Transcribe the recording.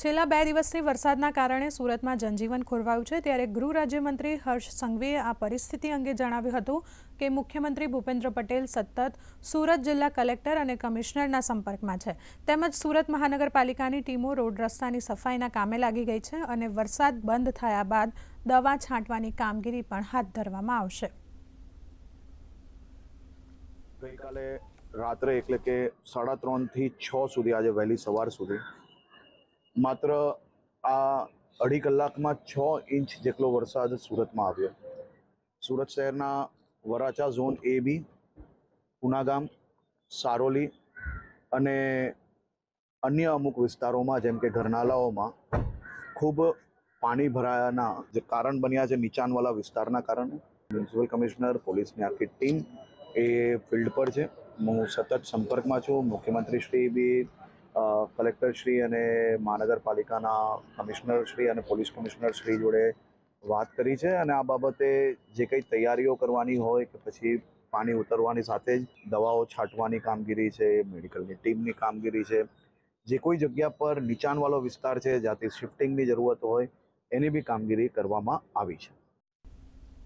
છેલ્લા બે દિવસથી વરસાદના કારણે સુરતમાં જનજીવન ખોરવાયું છે, ત્યારે ગૃહ રાજ્યમંત્રી હર્ષ સંઘવીએ આ પરિસ્થિતિ અંગે જણાવ્યું હતું કે મુખ્યમંત્રી ભૂપેન્દ્ર પટેલ સતત સુરત જિલ્લા કલેક્ટર અને કમિશનરના સંપર્કમાં છે. તેમજ સુરત મહાનગરપાલિકાની ટીમો રોડ રસ્તાની સફાઈના કામે લાગી ગઈ છે અને વરસાદ બંધ થયા બાદ દવા છાંટવાની કામગીરી પણ હાથ ધરવામાં આવશે. રાત્રે એટલે કે સાડા ત્રણથી છ સુધી, આજે વહેલી સવાર સુધી માત્ર આ અઢી કલાકમાં છ ઇંચ જેટલો વરસાદ સુરતમાં આવ્યો. સુરત શહેરના Varachha zone A B Unagam Saroli અને અન્ય અમુક વિસ્તારોમાં, જેમ કે ઘરનાલાઓમાં ખૂબ પાણી ભરાયાના જે કારણ બન્યા છે નીચાણવાળા વિસ્તારના કારણે, મ્યુનિસિપલ કમિશનર, પોલીસની આખી ટીમ એ ફિલ્ડ પર છે. હું સતત સંપર્કમાં છું. મુખ્યમંત્રી શ્રી બી અ, કલેક્ટર શ્રી અને મહાનગરપાલિકાના કમિશનર શ્રી અને પોલીસ કમિશનર શ્રી જોડે વાત કરી છે અને આ બાબતે જે કંઈ તૈયારીઓ કરવાની હોય કે પછી પાણી ઉતરવાની સાથે જ દવાઓ છાંટવાની કામગીરી છે મેડિકલની ટીમની કામગીરી છે જે કોઈ જગ્યા પર નીચાણવાળો વિસ્તાર છે જ્યાંથી શિફ્ટિંગની જરૂરત હોય એની બી કામગીરી કરવામાં આવી છે.